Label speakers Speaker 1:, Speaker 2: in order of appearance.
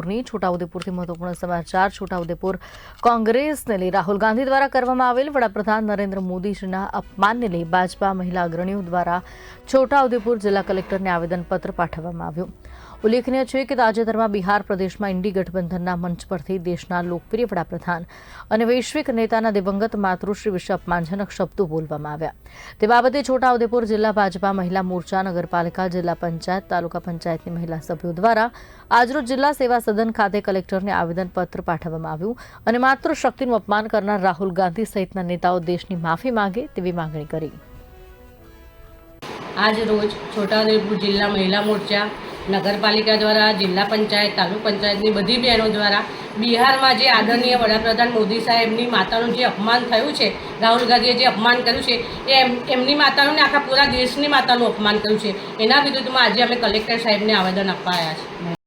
Speaker 1: છોટાઉદેપુરની છોટાઉદેપુરથી મહત્વપૂર્ણ સમાચાર. છોટાઉદેપુર કોંગ્રેસને લઈ રાહુલ ગાંધી દ્વારા કરવામાં આવેલ વડાપ્રધાન નરેન્દ્ર મોદીજીના અપમાનને લઈ ભાજપા મહિલા અગ્રણીઓ દ્વારા છોટાઉદેપુર જિલ્લા કલેક્ટરને આવેદનપત્ર પાઠવવામાં આવ્યું. ઉલ્લેખનીય છે કે તાજેતરમાં બિહાર પ્રદેશમાં ઇન્ડી ગઠબંધનના મંચ પરથી દેશના લોકપ્રિય વડાપ્રધાન અને વૈશ્વિક નેતાના દિવંગત માતૃશ્રી વિશે અપમાનજનક શબ્દો બોલવામાં આવ્યા. તે બાબતે છોટાઉદેપુર જિલ્લા ભાજપા મહિલા મોરચા, નગરપાલિકા, જિલ્લા પંચાયત, તાલુકા પંચાયતની મહિલા સભ્યો દ્વારા આજરોજ જિલ્લા સેવા સદન ખાતે કલેક્ટરને આવેદનપત્ર પાઠવવામાં આવ્યું અને માતૃશક્તિનું અપમાન કરનાર રાહુલ ગાંધી સહિતના નેતાઓ દેશની માફી માંગે તેવી માંગણી કરી.
Speaker 2: આજ રોજ છોટાઉદેપુર જિલ્લા મહિલા મોરચા નગરપાલિકા દ્વારા, જિલ્લા પંચાયત, તાલુક પંચાયતની બધી બહેનો દ્વારા બિહારમાં જે આદરણીય વડાપ્રધાન મોદી સાહેબની માતાનું જે અપમાન થયું છે, રાહુલ ગાંધીએ જે અપમાન કર્યું છે, એ એમ, એમની માતાનું ને આખા પૂરા દેશની માતાનું અપમાન કર્યું છે. એના વિરુદ્ધમાં આજે અમે કલેક્ટર સાહેબને આવેદન આપવા આવ્યા છે